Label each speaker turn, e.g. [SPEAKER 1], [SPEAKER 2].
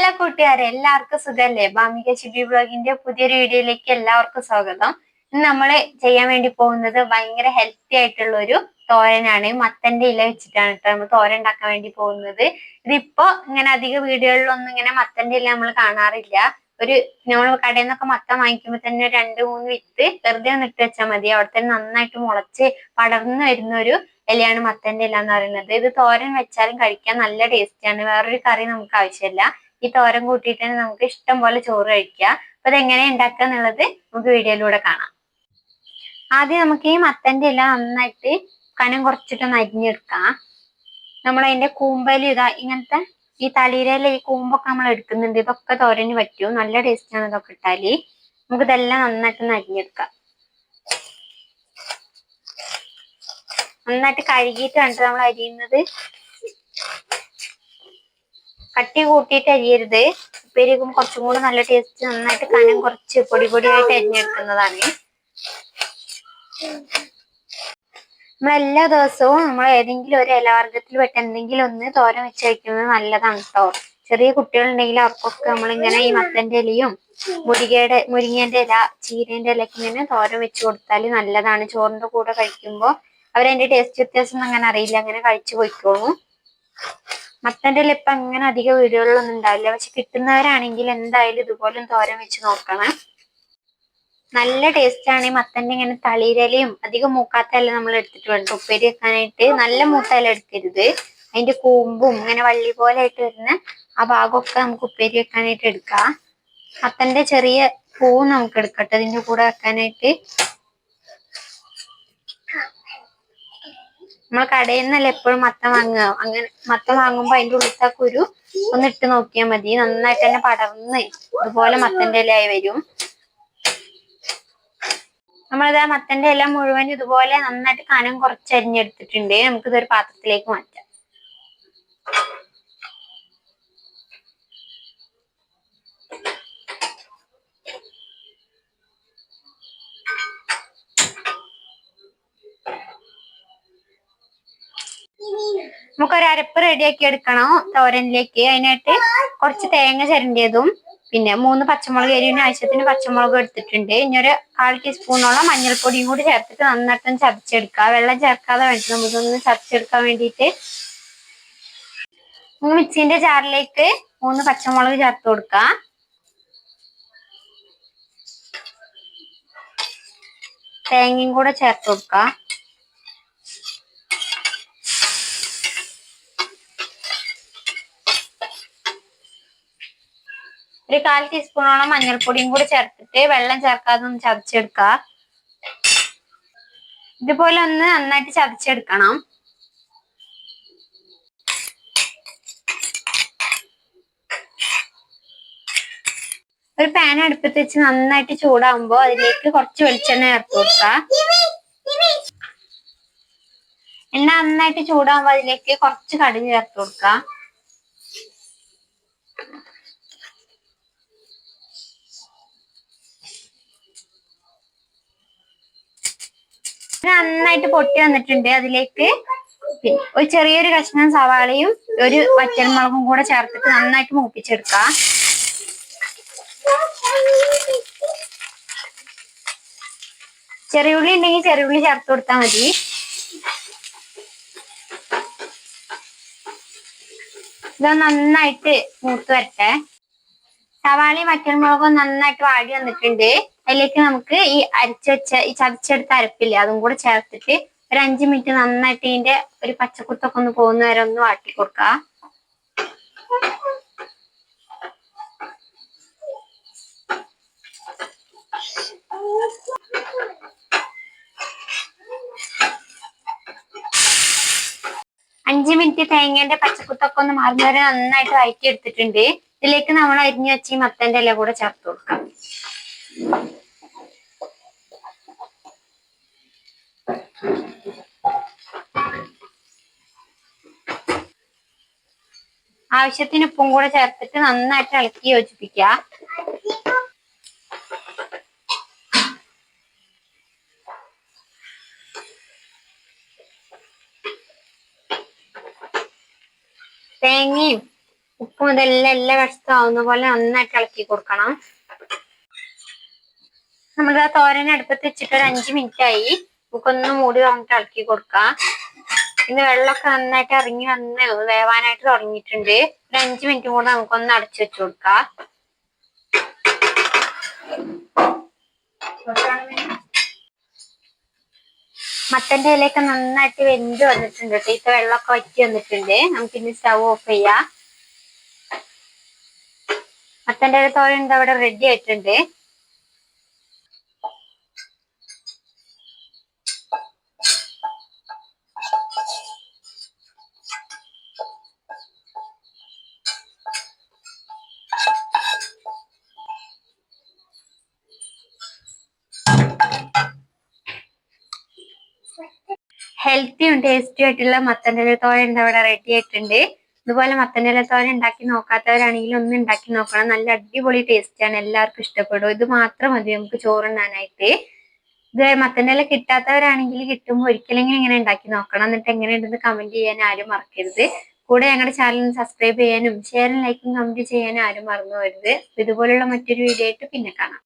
[SPEAKER 1] hello കൂട്ടുകാരെ എല്ലാവർക്കും സുഖല്ലേ ബാമിക ചിബി ബ്ലോഗിന്റെ പുതിയൊരു വീഡിയോയിലേക്ക് എല്ലാവർക്കും സ്വാഗതം ഇന്ന് നമ്മൾ ചെയ്യാൻ വേണ്ടി പോകുന്നത് ഭയങ്കര ഹെൽത്തി ആയിട്ടുള്ള ഒരു തോരനാണ് മത്തന്റെ ഇല വെച്ചിട്ടാണ് കേട്ടോ നമ്മൾ തോരൻ ഉണ്ടാക്കാൻ വേണ്ടി പോകുന്നത് ഇതിപ്പോ ഇങ്ങനെ അധിക വീടുകളിലൊന്നും ഇങ്ങനെ മത്തന്റെ ഇല നമ്മൾ കാണാറില്ല ഒരു നമ്മൾ കടയിൽ നിന്നൊക്കെ മത്തം വാങ്ങിക്കുമ്പോൾ തന്നെ രണ്ട് മൂന്ന് വിത്ത് വെറുതെ ഒന്ന് ഇട്ട് വെച്ചാൽ മതി അവിടെ തന്നെ നന്നായിട്ട് മുളച്ച് പടർന്നു വരുന്ന ഒരു ഇലയാണ് മത്തന്റെ ഇല എന്ന് പറയുന്നത് ഇത് തോരൻ വെച്ചാലും കഴിക്കാൻ നല്ല ടേസ്റ്റാണ് വേറൊരു കറി നമുക്ക് ആവശ്യമില്ല ഈ തോരൻ കൂട്ടിയിട്ട് തന്നെ നമുക്ക് ഇഷ്ടം പോലെ ചോറ് കഴിക്കുക അപ്പൊ ഇതെങ്ങനെ ഉണ്ടാക്കുക എന്നുള്ളത് നമുക്ക് വീഡിയോയിലൂടെ കാണാം ആദ്യം നമുക്ക് ഈ മത്തന്റെ ഇല നന്നായിട്ട് കനം കുറച്ചിട്ട് നരിഞ്ഞെടുക്കാം നമ്മൾ അതിന്റെ കൂമ്പല് ഇതാ ഇങ്ങനത്തെ ഈ തളിരയിലെ ഈ കൂമ്പൊക്കെ നമ്മൾ എടുക്കുന്നുണ്ട് ഇതൊക്കെ തോരന് പറ്റും നല്ല ടേസ്റ്റാണ് ഇതൊക്കെ ഇട്ടാല് നമുക്ക് ഇതെല്ലാം നന്നായിട്ട് നരിഞ്ഞെടുക്കാം നന്നായിട്ട് കഴുകിയിട്ട് കണ്ടിട്ട് നമ്മൾ അരിയുന്നത് കട്ടി കൂട്ടിയിട്ട് അരിയരുത് ഉപ്പേരിക്കും കുറച്ചും കൂടെ നല്ല ടേസ്റ്റ് നന്നായിട്ട് കനം കുറച്ച് പൊടി പൊടിയായിട്ട് അരിഞ്ഞെടുക്കുന്നതാണ് നമ്മൾ എല്ലാ ദിവസവും നമ്മൾ ഏതെങ്കിലും ഒരു ഇലവർഗത്തിൽ പെട്ട എന്തെങ്കിലും ഒന്ന് തോരൻ വെച്ച് വയ്ക്കുന്നത് നല്ലതാണ് കേട്ടോ ചെറിയ കുട്ടികളുണ്ടെങ്കിൽ അവർക്കൊക്കെ നമ്മളിങ്ങനെ ഈ മത്തന്റെ ഇലയും മുരിങ്ങയുടെ മുരിങ്ങേന്റെ ഇല ചീരേന്റെ ഇലക്ക് ഇങ്ങനെ തോരൻ വെച്ച് കൊടുത്താൽ നല്ലതാണ് ചോറിന്റെ കൂടെ കഴിക്കുമ്പോൾ അവരതിന്റെ ടേസ്റ്റ് വ്യത്യാസം അങ്ങനെ അറിയില്ല അങ്ങനെ കഴിച്ചു പോയിക്കോളൂ മത്തന്റെ ഇപ്പൊ അങ്ങനെ അധികം വീടുകളിലൊന്നും ഉണ്ടാവില്ല പക്ഷെ കിട്ടുന്നവരാണെങ്കിൽ എന്തായാലും ഇതുപോലും തോരൻ വെച്ച് നോക്കണം നല്ല ടേസ്റ്റ് ആണ് ഈ മത്തന്റെ ഇങ്ങനെ തളിരലയും അധികം മൂക്കാത്ത അല്ല നമ്മൾ എടുത്തിട്ട് വേണം ഉപ്പേരി വെക്കാനായിട്ട് നല്ല മൂത്ത എടുക്കരുത് അതിന്റെ കൂമ്പും ഇങ്ങനെ വള്ളി പോലെ ആയിട്ട് വരുന്ന ആ ഭാഗമൊക്കെ നമുക്ക് ഉപ്പേരി വെക്കാനായിട്ട് എടുക്കാം മത്തന്റെ ചെറിയ പൂവും നമുക്ക് എടുക്കട്ടെ അതിന്റെ കൂടെ വെക്കാനായിട്ട് നമ്മൾ കടയിൽ നിന്നല്ല എപ്പോഴും മത്തം വാങ്ങുക അങ്ങനെ മത്തം വാങ്ങുമ്പോ അതിന്റെ ഉള്ളിലത്തെ ഒരു ഒന്ന് ഇട്ട് നോക്കിയാൽ മതി നന്നായിട്ട് തന്നെ പടർന്ന് ഇതുപോലെ മത്തന്റെ ഇലയായി വരും നമ്മളിതാ മത്തന്റെ ഇല മുഴുവൻ ഇതുപോലെ നന്നായിട്ട് കനം കുറച്ച് നമുക്കിതൊരു പാത്രത്തിലേക്ക് മാറ്റാം നമുക്കൊരു അരപ്പ് റെഡിയാക്കി എടുക്കണം തോരനിലേക്ക് അതിനായിട്ട് കുറച്ച് തേങ്ങ ചരണ്ടിയതും പിന്നെ മൂന്ന് പച്ചമുളക് എരിവിന് ആവശ്യത്തിന് പച്ചമുളക് എടുത്തിട്ടുണ്ട് ഇനി ഒരു കാൽ ടീസ്പൂണോളം മഞ്ഞൾപ്പൊടിയും കൂടി ചേർത്തിട്ട് ഒന്ന് ചതച്ചെടുക്കുക വെള്ളം ചേർക്കാതെ വേണ്ടി നമുക്കൊന്ന് ചതച്ചെടുക്കാൻ വേണ്ടിയിട്ട് മിക്സിന്റെ ചാറിലേക്ക് മൂന്ന് പച്ചമുളക് ചേർത്ത് കൊടുക്കുക തേങ്ങയും കൂടെ ചേർത്ത് കൊടുക്കുക ഒരു കാൽ ടീസ്പൂണോളം മഞ്ഞൾപ്പൊടിയും കൂടി ചേർത്തിട്ട് വെള്ളം ചേർക്കാതെ ഒന്ന് ചതച്ചെടുക്ക ഇതുപോലെ ഒന്ന് നന്നായിട്ട് ചതച്ചെടുക്കണം ഒരു പാൻ അടുപ്പത്ത് വെച്ച് നന്നായിട്ട് ചൂടാകുമ്പോൾ അതിലേക്ക് കുറച്ച് വെളിച്ചെണ്ണ ചേർത്ത് കൊടുക്ക എണ്ണ നന്നായിട്ട് ചൂടാകുമ്പോൾ അതിലേക്ക് കുറച്ച് കടുക് ചേർത്ത് കൊടുക്കാം നന്നായിട്ട് പൊട്ടി വന്നിട്ടുണ്ട് അതിലേക്ക് ഒരു ചെറിയൊരു കഷ്ണം സവാളയും ഒരു വറ്റൽമുളകും കൂടെ ചേർത്തിട്ട് നന്നായിട്ട് മൂപ്പിച്ചെടുക്കാം ചെറിയുള്ളി ഉണ്ടെങ്കിൽ ചെറിയുള്ളി ചേർത്ത് കൊടുത്താൽ മതി ഇത് നന്നായിട്ട് മൂത്ത് വരട്ടെ സവാളയും വറ്റൽമുളകും നന്നായിട്ട് വാടി വന്നിട്ടുണ്ട് അതിലേക്ക് നമുക്ക് ഈ അരച്ച് വെച്ച ഈ ചതച്ചെടുത്ത അരപ്പില്ലേ അതും കൂടെ ചേർത്തിട്ട് ഒരു അഞ്ചു മിനിറ്റ് നന്നായിട്ട് ഇതിന്റെ ഒരു പച്ചക്കുത്തൊക്കെ ഒന്ന് പോകുന്ന വരെ ഒന്ന് വാട്ടി കൊടുക്ക അഞ്ചു മിനിറ്റ് തേങ്ങയുടെ പച്ചക്കുത്തൊക്കെ ഒന്ന് മാറുന്ന വരെ നന്നായിട്ട് വഴറ്റി എടുത്തിട്ടുണ്ട് ഇതിലേക്ക് നമ്മൾ അരിഞ്ഞു വെച്ച് ഈ മത്തന്റെ ഇല കൂടെ ചേർത്ത് കൊടുക്കാം ആവശ്യത്തിന് ഉപ്പും കൂടെ ചേർത്തിട്ട് നന്നായിട്ട് ഇളക്കി യോജിപ്പിക്ക തേങ്ങയും ഉപ്പും ഇതെല്ലാം എല്ലാം വശത്തും പോലെ നന്നായിട്ട് ഇളക്കി കൊടുക്കണം നമ്മൾ ആ തോരൻ അടുപ്പത്ത് വെച്ചിട്ട് ഒരു അഞ്ചു മിനിറ്റ് ആയി നമുക്കൊന്ന് മൂടി നമുക്ക് ഇളക്കി കൊടുക്കാം പിന്നെ വെള്ളമൊക്കെ നന്നായിട്ട് ഇറങ്ങി വന്ന് വേവാനായിട്ട് തുടങ്ങിയിട്ടുണ്ട് ഒരു അഞ്ച് മിനിറ്റ് കൂടെ നമുക്കൊന്ന് അടച്ചു വെച്ചു കൊടുക്കാം മത്തന്റെ ഇലയൊക്കെ നന്നായിട്ട് വെന്ത് വന്നിട്ടുണ്ട് കേട്ടോ ഇപ്പൊ വെള്ളമൊക്കെ വറ്റി വന്നിട്ടുണ്ട് ഇനി സ്റ്റവ് ഓഫ് ചെയ്യാം മത്തന്റെ ഇല തോരണ്ട് അവിടെ റെഡി ആയിട്ടുണ്ട് ഹെൽത്തിയും ടേസ്റ്റി ആയിട്ടുള്ള മത്തൻ്റെ ഉണ്ട് ഇവിടെ റെഡി ആയിട്ടുണ്ട് ഇതുപോലെ മത്തൻ്റെ തോര ഉണ്ടാക്കി നോക്കാത്തവരാണെങ്കിലും ഒന്ന് ഉണ്ടാക്കി നോക്കണം നല്ല അടിപൊളി ടേസ്റ്റാണ് എല്ലാവർക്കും ഇഷ്ടപ്പെടും ഇത് മാത്രം മതി നമുക്ക് ചോറുണ്ണാനായിട്ട് ഇത് മത്തൻ്റെ കിട്ടാത്തവരാണെങ്കിൽ കിട്ടുമ്പോൾ ഒരിക്കലെങ്കിലും ഇങ്ങനെ ഉണ്ടാക്കി നോക്കണം എന്നിട്ട് എങ്ങനെ ഉണ്ടെന്ന് കമന്റ് ചെയ്യാൻ ആരും മറക്കരുത് കൂടെ ഞങ്ങളുടെ ചാനൽ സബ്സ്ക്രൈബ് ചെയ്യാനും ഷെയറും ലൈക്കും കമന്റ് ചെയ്യാനും ആരും മറന്നു വരുത് ഇതുപോലുള്ള മറ്റൊരു വീഡിയോ ആയിട്ട് പിന്നെ കാണാം